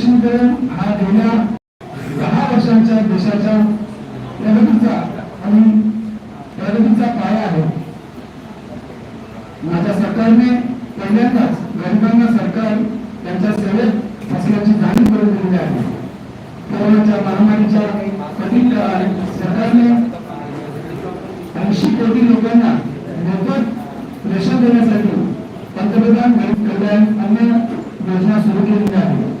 सक्षमीकरण हा गेल्या दहा वर्षांच्या देशाच्या प्रगतीचा आणि प्रगतीचा पाया आहे. माझ्या सरकारने पहिल्यांदाच गरिबांना सरकार त्यांच्या सेवेत असल्याची जाणीव करून दिलेली आहे. कोरोनाच्या महामारीच्या कठीण काळात सरकारने ऐंशी कोटी लोकांना मोफत रेशन देण्यासाठी पंतप्रधान गरीब कल्याण अन्न योजना सुरू केलेली आहे.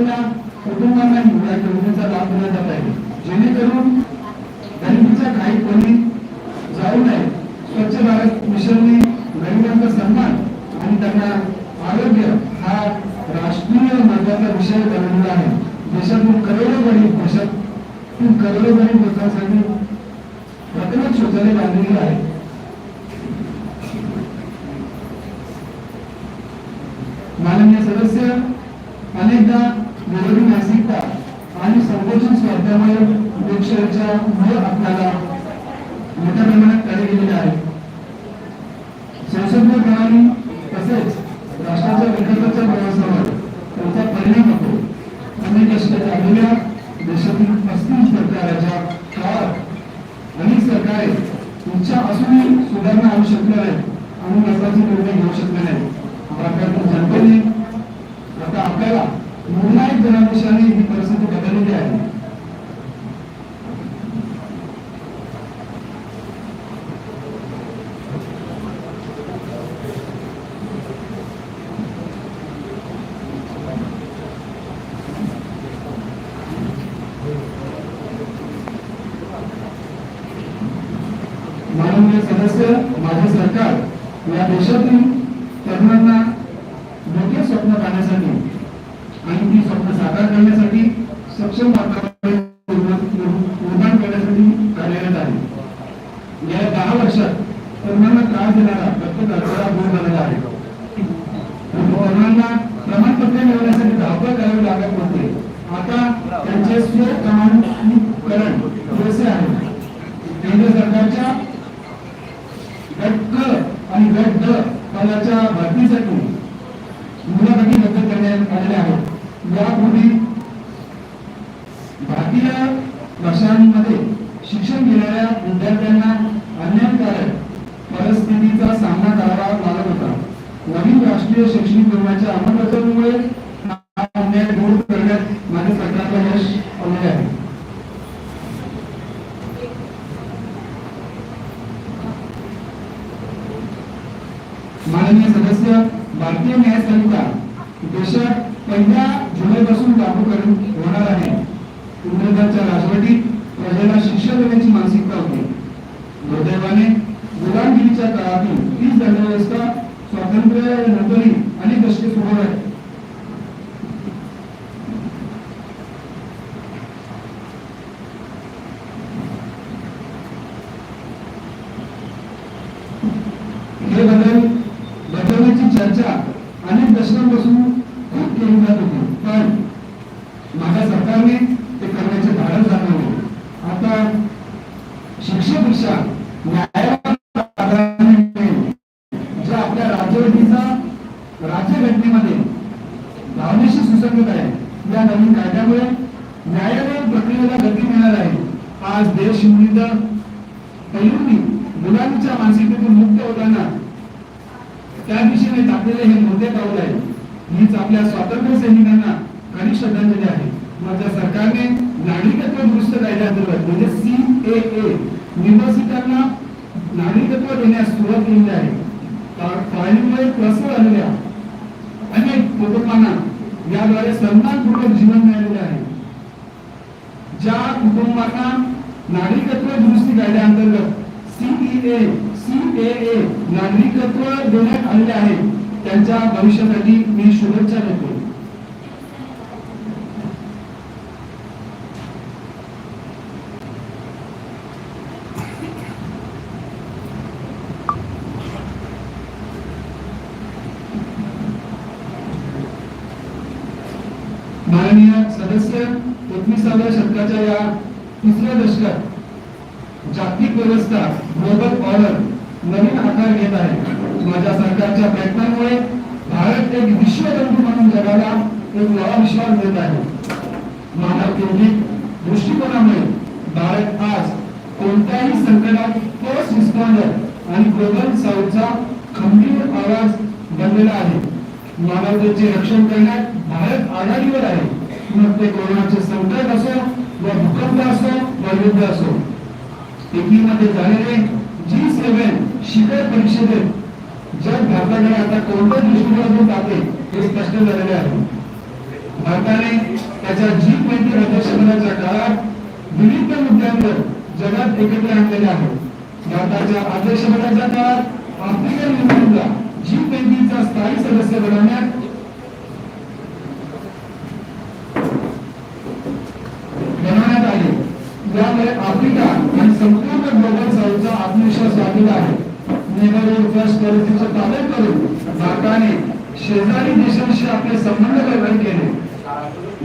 बाहेर कुटुंबांना या योजनेचा लाभ दिला जात आहे. जेणेकरून गरिबीच्या काही कोणी जाऊ नये. स्वच्छ भारत मिशनने गरिबांचा सन्मान आणि त्यांना आरोग्य हा राष्ट्रीय महत्त्वाचा विषय बनवलेला आहे. देशातून करोडो गरीब देशातून करोडो गरीब लोकांसाठी प्रथमच शौचालय बांधलेली आहे माननीय सदस्य अनेकदा विरोधी मानसिकता आणि संकोचन स्वार्थामुळे लोकशाहीच्या मूळ आपल्याला मोठ्या प्रमाणात कार्य केलेले आहे संसदीय प्रणाली तसेच राष्ट्राच्या विकासाच्या प्रवासावर त्याचा परिणाम होतो देशात आलेल्या देशातील पस्तीस सरकाराच्या काळात अनेक सरकारे तुमच्या असूनही सुधारणा आणू शकले नाहीत आणि महत्त्वाचे निर्णय घेऊ शकले नाही भारतातील जनतेने आता आपल्याला निर्णायक जनादेशाने ही परिस्थिती बदललेली आहे माननीय सदस्य माझे सरकार या देशातील तरुणांना मोठे स्वप्न पाहण्यासाठी आणि ती स्वप्न साकार करण्यासाठी सक्षम निर्माण करण्यासाठी कार्यरत आहे. गेल्या दहा वर्षात तरुणांना त्रास देणारा प्रत्येक अडथळा दूर झालेला आहे. तरुणांना प्रमाणपत्र मिळवण्यासाठी धावपळ करावी लागत नव्हते. आता त्यांचे स्वप्रमाणीकरण पुरेसे आहे. केंद्र सरकारच्या आणि गट ड पदाच्या भरतीसाठी मुलाखती रद्द करण्यात आलेल्या आहेत. यापूर्वी भारतीय भाषांमध्ये शिक्षण घेणाऱ्या विद्यार्थ्यांना अन्यायकारक परिस्थितीचा सामना करावा लागत होता. नवीन राष्ट्रीय शिक्षण धोरणाच्या अंमलबजावणीमुळे हा अन्याय दूर करण्यात माझ्या सरकारला यश आले आहे माननीय सदस्य भारतीय न्यायपालिका देशात पहिल्या जुलैपासून लागू करून होणार आहे इंग्रजांच्या राजवटीत प्रजेला शिक्षा देण्याची मानसिकता होती. दुर्दैवाने गुलामगिरीच्या काळातून हीच दंडव्यवस्था स्वातंत्र्यानंतरही अनेक दशके सुरू आहे हे बदल बदलण्याची चर्चा अनेक दशकांपासून खूप केली जात होती पण माझ्या सरकारने ते करण्याचे धाडस दाखवले आता शिक्षेपेक्षा न्यायाला प्राधान्य मिळेल जे आपल्या राज्यघटनेचा राज्यघटनेमध्ये भावनेशी सुसंगत आहे या नवीन कायद्यामुळे न्यायालयीन प्रक्रियेला गती मिळणार आहे आज देश विविध पैलूंनी गुलामीच्या मानसिकतेतून मुक्त होताना त्या दिशेने टाकलेले हे मोठे पाऊल आहे. हीच आपल्या स्वातंत्र्य सैनिकांना खरी श्रद्धांजली आहे. माझ्या सरकारने नागरिकत्व दुरुस्त कायद्याअंतर्गत म्हणजे सी ए ए निवासितांना नागरिकत्व देण्यास सुरुवात केली आहे. फा- फाळणीमुळे त्रस्त अनेक कुटुंबांना याद्वारे सन्मानपूर्वक जीवन मिळालेले आहे. ज्या कुटुंबांना नागरिकत्व दुरुस्ती कायद्याअंतर्गत नागरिकत्व देण्यात आलेले आहे त्यांच्या भविष्यासाठी मी शुभेच्छा देतो. माननीय सदस्य एकोणीसाव्या शतकाच्या या तिसऱ्या दशकात जागतिक व्यवस्था ग्लोबल ऑर्डर नवीन आकार घेत आहे. माझ्या सरकारच्या प्रयत्नांमुळे भारत एक विश्वबंधू म्हणून जगाला एक नवा विश्वास देत आहे. मानव केंद्रित दृष्टिकोनामुळे भारत आज कोणत्याही संकटात फर्स्ट रिस्पॉन्डर आणि ग्लोबल साऊथचा खंबीर आवाज बनलेला आहे. मानवतेचे रक्षण करण्यात भारत आघाडीवर आहे. मग ते कोरोनाचे संकट असो व भूकंप असो व युद्ध असो. मध्ये झालेले जी सेव्हन शिखर परिषदेत जग भारताकडे आता कोणत्या दृष्टिकोनातून जाते हे स्पष्ट झालेले आहे. भारताने त्याच्या जी ट्वेंटी अध्यक्षपदाच्या काळात विविध मुद्द्यांवर जगात एकत्र आणलेले आहे. भारताच्या अध्यक्षपदाच्या काळात आफ्रिकन युनियनला जी ट्वेंटीचा स्थायी सदस्य बनवण्यात आले यामुळे आफ्रिका आणि संपूर्ण ग्लोबल साऊथचा आत्मविश्वास वाढलेला आहे नेबरहुड फर्स्ट पॉलिसीचे पालन करून भारताने शेजारी देशांशी आपले संबंध निर्माण केले.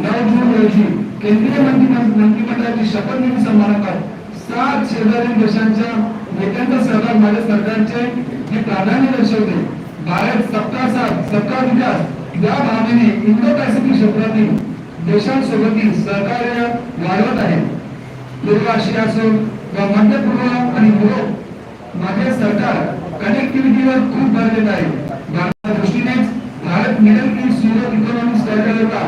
नऊ जून रोजी केंद्रीय मंत्री मंत्रिमंडळाची शपथविधी समारंभात सात शेजारी देशांच्या नेत्यांचा सहभाग माझ्या सरकारचे हे प्राधान्य दर्शवते. भारत सबका साथ सबका विकास या भावनेने इंडो पॅसिफिक क्षेत्रातील देशांसोबतील सहकार्य वाढवत आहे. पूर्व आशिया असो व मध्य पूर्व आणि युरोप माझे सरकार कनेक्टिव्हिटीवर खूप भर देत आहे. भारताच्या दृष्टीनेच Bharat middle east Europe economic कॉरिडॉरला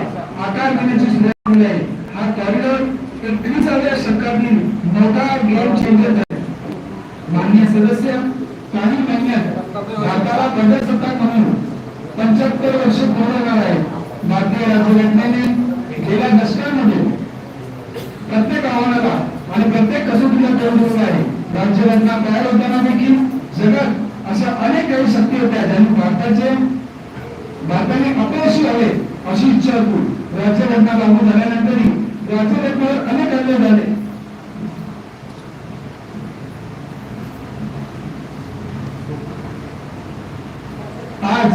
आकार देण्याची सुरुवात केली आहे. हा कॉरिडॉर एकविसाव्या शतकातील मोठा गेम चेंजर आहे. माननीय सदस्य काही महिन्यात भारताला प्रजासत्ताक म्हणून पंच्याहत्तर वर्ष पूर्ण होणार आहे. भारतीय राज्यघटनेने गेल्या दशकामध्ये प्रत्येक आव्हानाला आणि प्रत्येक कसोटीला तोंड दिलं आहे. राज्यघटना तयार होताना देखील जगात अशा अनेक काही शक्ती होत्या ज्यांनी भारताचे भारताने अपयशी हवे अशी इच्छा होती. राज्यघटना लागू झाल्यानंतरही राज्यघटनेवर अनेक हल्ले झाले आज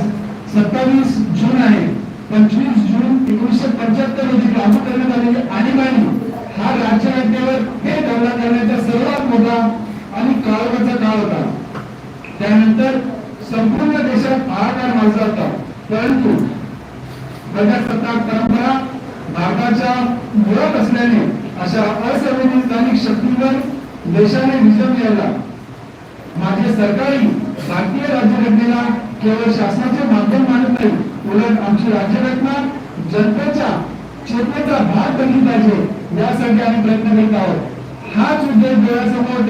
सत्तावीस जून आहे पंचवीस जून एकोणीसशे पंच्याहत्तर रोजी लागू करण्यात आलेली आणीबाणी हा राज्यघटनेवर हे दौरा करण्याचा सर्वात मोठा आणि काळाचा काळ होता त्यानंतर संपूर्ण देशात हाहाकार माजला परंतु प्रजासत्ताक परंपरा भारताच्या मुळात असल्याने अशा असंवैधानिक शक्तीवर देशाने विजय मिळवला. माझे सरकारी भारतीय राज्यघटनेला केवळ शासनाचे माध्यम मानत नाही उलट आमची राज्यघटना जनतेच्या चेतनेचा भाग बनली पाहिजे यासाठी आम्ही प्रयत्न करीत आहोत. हाच उद्देश डोळ्यासमोर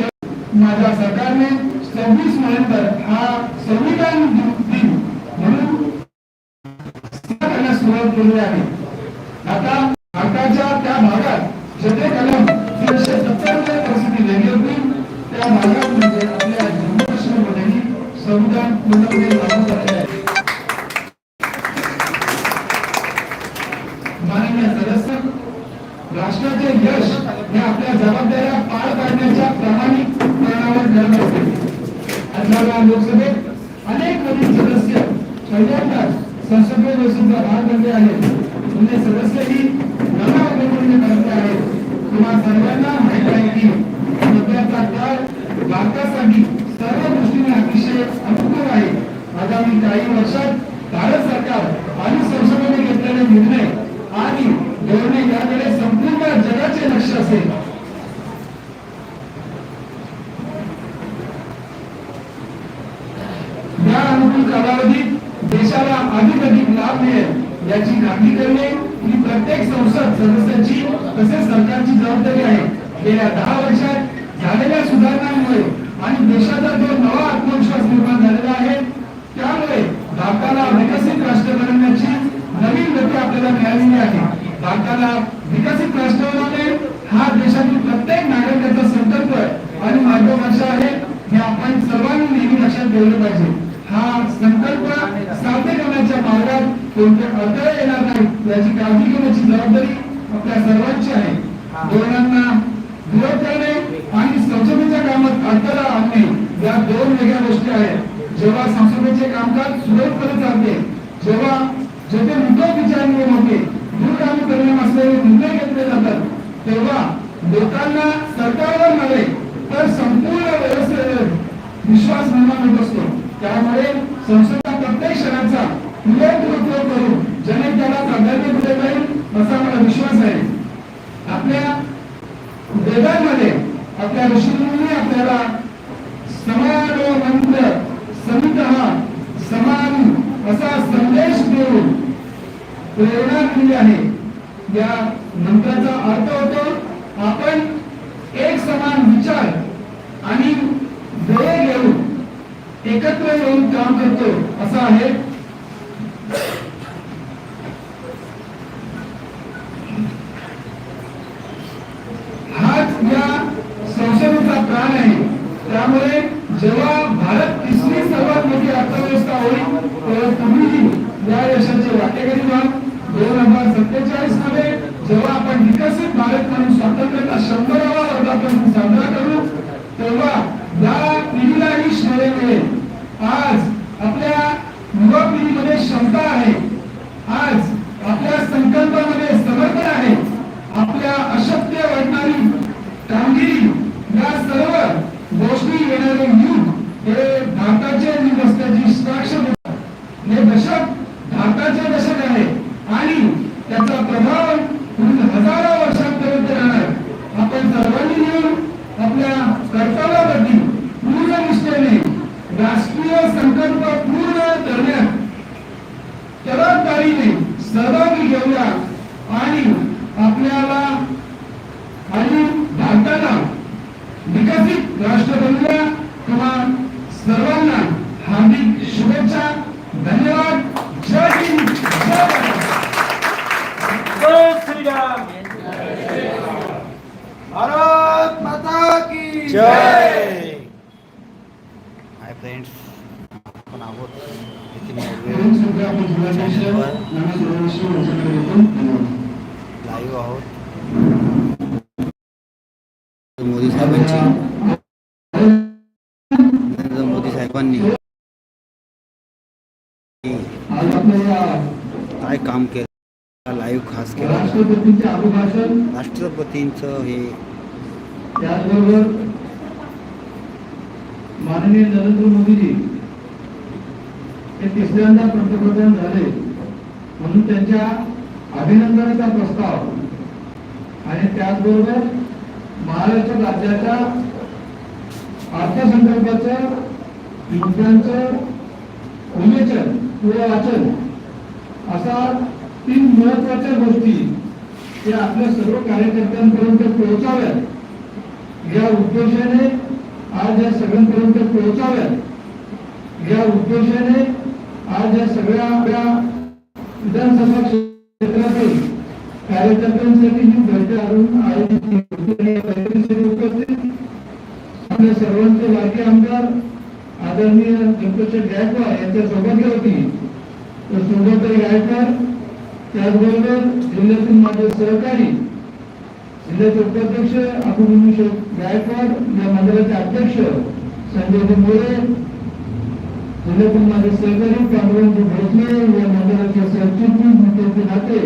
माझ्या सरकारने सव्वीस नोव्हेंबर हा संविधान दिन करण्यास आहे. आता भारताच्या त्या भागात जेथे कलम तीनशे सत्तरच्या परिस्थिती झाली होती. त्या भागात म्हणजे आपल्या जम्मू काश्मीरमध्येही संविधान पूर्णपणे लागू झाले आहे. माननीय सदस्य राष्ट्राचे यश हे आपल्या जबाबदाऱ्या पार पाडण्याच्या प्रामाणिकपणावर ठरत असते अठराव्या लोकसभेत अनेक नवीन सदस्य पहिल्यांदाच संसदीय गोष्टींचा भाग बनले आहेत. म्हणजे सदस्यही नव्या उमेदवारीने बनले आहेत. तुम्हा सर्वांना माहीत आहे की सध्याचा काळ भारतासाठी सर्व दृष्टीने अतिशय अनुकूल आहे. आगामी काही वर्षात भारत सरकार आणि संसदेने घेतलेले निर्णय आणि धोरणे याकडे संपूर्ण जगाचे लक्ष असेल या अनुकूल कालावधीत देशाला अधिकाधिक लाभ मिळेल याची खात्री करणे ही प्रत्येक संसद सदस्यांची तसेच सरकारची जबाबदारी आहे. गेल्या दहा वर्षात झालेल्या सुधारणांमुळे आणि देशाचा जो नवा आत्मविश्वास निर्माण झालेला आहे त्यामुळे भारताला विकसित राष्ट्र बनवण्याची नवीन गती आपल्याला मिळालेली आहे. भारताला विकसित राष्ट्र बनवणे हा देशातील प्रत्येक नागरिकाचा संकल्प आणि मार्गदर्शन आहे हे आपण सर्वांनी नेहमी लक्षात ठेवलं पाहिजे. हा संकल्प साध्य करण्याच्या मार्गात कोणत्या अडथळे येणार नाही याची काळजी घेण्याची जबाबदारी आपल्या सर्वांची आहे. धोरणांना विरोध करणे आणि संसदेच्या कामात अडथळा आणणे या दोन वेगळ्या गोष्टी आहेत. जेव्हा संसदेचे कामकाज सुरळीतपणे चालते जेव्हा जेथे मुद्दा विचार होते दूरगामी परिणाम असलेले निर्णय घेतले जातात तेव्हा लोकांना सरकारवर नव्हे तर संपूर्ण व्यवस्थेवर विश्वास निर्माण होत असतो. त्यामुळे संसदा प्रत्येक क्षणाचा उपयोग करून जनतेला प्राधान्य दिले वेदांमध्ये आपल्या ऋषींनी आपल्याला समानो मंत्र समित समान असा संदेश देऊन प्रेरणा दिली आहे. या मंत्राचा अर्थ होतो आपण एक समान विचार आणि ध्येय घेऊन एकत्र येऊन काम करतो असा आहे हाच या संसदेचा प्राण आहे त्यामुळे जेव्हा भारत तिसरी सर्वात मोठी अर्थव्यवस्था होईल तेव्हा तुम्ही या यशाचे वाटेकरी व्हा दोन हजार सत्तेचाळीसमध्ये जेव्हा आपण विकसित भारत म्हणून स्वातंत्र्याचा शंभरावा वर्धापन साजरा करू तेव्हा या पिढीलाही श्रेय मिळेल आज आपल्या युवा पिढीमध्ये क्षमता आहे आज आपल्या संकल्पामध्ये समर्पण आहे आपल्या अशक्य वाटणारी कामगिरी या सर्व गोष्टी येणारे युग हे भारताचे युग असल्याची साक्ष देतात. हे दशक भारताचे दशक आहे आणि त्याचा प्रभाव पुढील हजारो वर्षांपर्यंत राहणार आपण सर्वांनी मिळून आपल्या कर्तव्याप्रती पूर्ण निष्ठेने राष्ट्रीय संकल्प पूर्ण करण्यात जबाबदारीने सहभागी घेऊया आणि आपल्याला आणि भारताला विकसित राष्ट्र बनवूया तुम्हा सर्वांना हार्दिक शुभेच्छा. धन्यवाद. जय हिंद. जय भारत. जय श्रीराम. भारत माता की जय. हाय फ्रेंड्स आहोत. लाईव्ह आहोत. मोदी साहेबांची. नरेंद्र मोदी साहेबांनी. काय काम केलं? लाईव्ह खास केलं. राष्ट्रपतींचं हे. त्याचबरोबर माननीय नरेंद्र मोदीजी हे तिसऱ्यांदा पंतप्रधान झाले. म्हणून त्यांच्या अभिनंदनाचा प्रस्ताव. आणि त्याचबरोबर महाराष्ट्र राज्याच्या अर्थसंकल्पाचं मुद्द्यांचं विवेचन किंवा वाचन असा तीन महत्त्वाच्या गोष्टी या आपल्या सर्व कार्यकर्त्यांपर्यंत पोहोचाव्यात. या उद्देशाने आज या सगळ्यांपर्यंत पोहोचाव्यात. या उद्देशाने आज या सगळ्या आपल्या विधानसभा क्षेत्रातील कार्यकर्त्यांसाठी ही बैठक आणून आयोजित उपस्थित आपल्या सर्वांचे लाडके आमदार आदरणीय गणपतशेठ गायकवाड यांच्या सौभाग्य होती तर सुंदरताई गायकवाड त्याचबरोबर जिल्ह्यातील माझे सहकारी जिल्ह्याचे उपाध्यक्ष अभिमन्यू शेठ गायकवाड या मंडळाचे अध्यक्ष संजय मोरे म्हणजे पण माझे सहकारी पांडुरंग भोसले या मंडळाचे सरचिटणीस नितेश नाते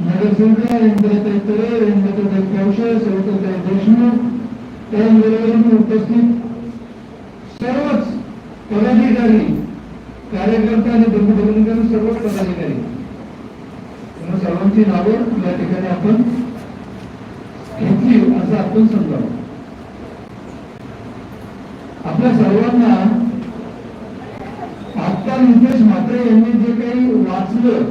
नगरसेविका इंद्रताई तळे इंद्रताई कौशल सविताताई देशमुख त्याचबरोबर उपस्थित सर्वच पदाधिकारी कार्यकर्ता आणि बंधू भगिनींकडून सर्वच पदाधिकारी. सर्वांची नावं या ठिकाणी आपण घेतली असं आपण समजावं आपल्या सर्वांना मुकेश म्हात्रे यांनी जे काही वाचलं